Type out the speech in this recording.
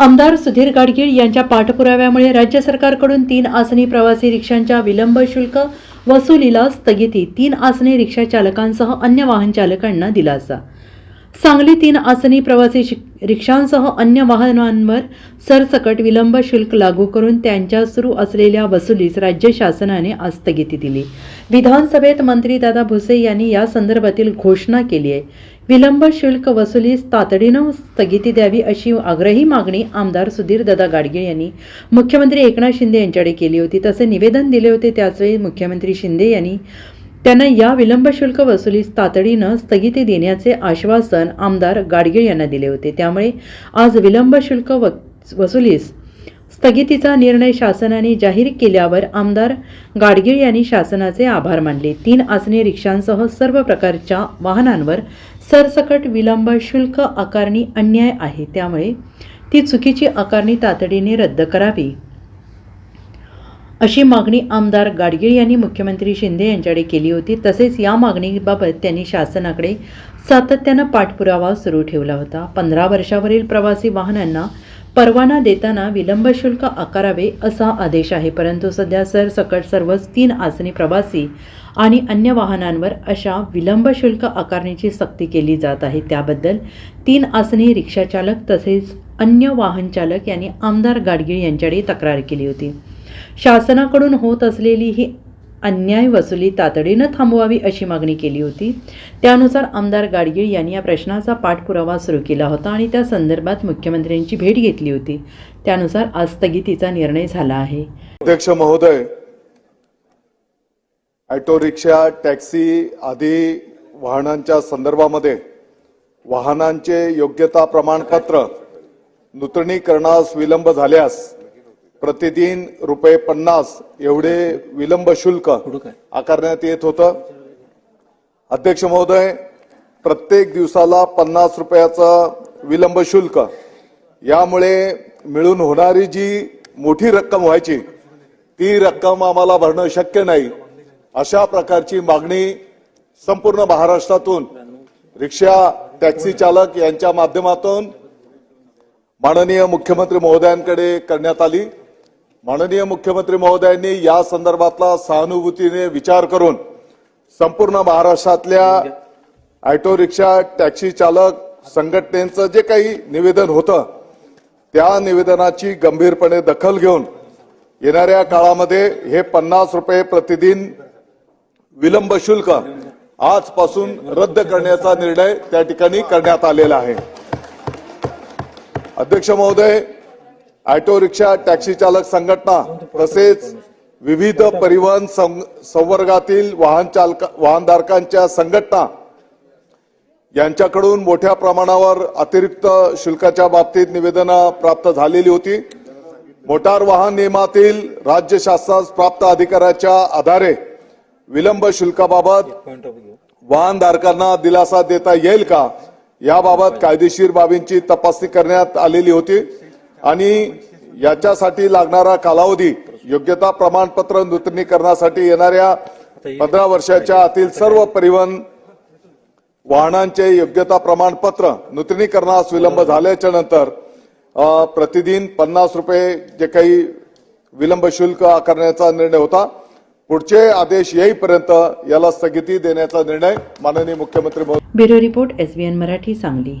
आमदार सुधीर गाडगीळ यांच्या पाठपुराव्यामुळे राज्य सरकारकडून तीन आसनी प्रवासी रिक्षांच्या विलंब शुल्क वसुलीला स्थगिती. तीन आसनी रिक्षा चालकांसह अन्य वाहन चालकांना दिलासा. सांगली तीन आसनी प्रवासी रिक्षांसह अन्य वाहनांवर सरसकट विलंब शुल्क लागू करून त्यांच्या सुरू असलेल्या वसुलीस राज्य शासनाने आज स्थगिती दिली. विधानसभेत मंत्री दादा भुसे यांनी या संदर्भातील घोषणा केली आहे. विलंब शुल्क वसुलीस तातडीनं स्थगिती द्यावी अशी आग्रही मागणी आमदार सुधीर दादा गाडगीळ यांनी मुख्यमंत्री एकनाथ शिंदे यांच्याकडे केली होती. तसे निवेदन दिले होते त्याचवेळी मुख्यमंत्री शिंदे यांनी त्यांना या विलंब शुल्क वसुलीस तातडीनं स्थगिती देण्याचे आश्वासन आमदार गाडगीळ यांना दिले होते. त्यामुळे आज विलंब शुल्क व वसुलीस स्थगितीचा निर्णय शासनाने जाहीर केल्यावर आमदार गाडगीळ यांनी शासनाचे आभार मानले. तीन आसने रिक्षांसह सर्व प्रकारच्या वाहनांवर सरसकट विलंब शुल्क आकारणी अन्याय आहे. त्यामुळे ती चुकीची आकारणी तातडीने रद्द करावी. अशी मागणी आमदार गाडगीळ यांनी मुख्यमंत्री शिंदे यांच्याकडे केली होती. तसेच या मागणीबाबत त्यांनी शासनाकडे सातत्यानं पाठपुरावा सुरू ठेवला होता. पंधरा वर्षावरील प्रवासी वाहनांना परवाना देताना विलंब शुल्क आकारावे असा आदेश आहे. परंतु सध्या सरसकट सर्वच तीन आसनी प्रवासी आणि अन्य वाहनांवर अशा विलंब शुल्क आकारणीची सक्ती केली जात आहे. त्याबद्दल तीन आसनी रिक्षाचालक तसेच अन्य वाहनचालक यांनी आमदार गाडगीळ यांच्याकडे तक्रार केली होती. शासनाकडून होत असलेली ही अन्याय वसुली तातडीनं थांबवावी अशी मागणी केली होती. त्यानुसार आमदार गाडगीळ यांनी या प्रश्नाचा पाठपुरावा सुरू केला होता आणि त्या संदर्भात मुख्यमंत्र्यांची भेट घेतली होती. त्यानुसार आज स्थगितीचा निर्णय झाला आहे. अध्यक्ष महोदय ऑटो रिक्षा टॅक्सी आदी वाहनांच्या संदर्भामध्ये वाहनांचे योग्यता प्रमाणपत्र नूतनीकरणास विलंब झाल्यास प्रतिदिन रुपये पन्नास एवढे विलंब शुल्क आकारण्यात येत होतं. अध्यक्ष महोदय प्रत्येक दिवसाला पन्नास रुपयाचं विलंब शुल्क यामुळे मिळून होणारी जी मोठी रक्कम व्हायची ती रक्कम आम्हाला भरणं शक्य नाही. अशा प्रकारची मागणी संपूर्ण महाराष्ट्रातून रिक्षा टॅक्सी चालक यांच्या माध्यमातून माननीय मुख्यमंत्री महोदयांकडे करण्यात आली. माननीय मुख्यमंत्री महोदयांनी या संदर्भातला सहानुभूतीने विचार करून संपूर्ण महाराष्ट्रातल्या ऑटो रिक्षा टॅक्सी चालक संघटनेचं जे काही निवेदन होतं त्या निवेदनाची गंभीरपणे दखल घेऊन येणाऱ्या काळामध्ये हे पन्नास रुपये प्रतिदिन विलंब शुल्क आजपासून रद्द करण्याचा निर्णय त्या ठिकाणी करण्यात आलेला आहे. अध्यक्ष महोदय ऑटो रिक्षा टॅक्सी चालक संघटना तसेच विविध परिवहन सं- संवर्गातील वाहन चालक वाहनधारकांच्या संघटना यांच्याकडून मोठ्या प्रमाणावर अतिरिक्त शुल्काच्या बाबतीत निवेदनं प्राप्त झालेली होती. मोटार वाहन नियमातील राज्य शासनास प्राप्त अधिकाराच्या आधारे विलंब शुल्काबाबत वाहनधारकांना दिलासा देता येईल का? याबाबत कायदेशीर बाबींची तपासणी करण्यात आलेली होती. आणि याच्यासाठी लागणारा कालावधी योग्यता प्रमाणपत्र नूतनीकरणासाठी येणाऱ्या पंधरा वर्षाच्या आतील सर्व परिवहन वाहनांचे योग्यता प्रमाणपत्र नूतनीकरणास विलंब झाल्याच्यानंतर प्रतिदिन पन्नास रुपये जे काही विलंब शुल्क आकारण्याचा निर्णय होता. पुढचे आदेश येईपर्यंत याला स्थगिती देण्याचा निर्णय माननीय मुख्यमंत्री bureau report SBN Marathi Sangli.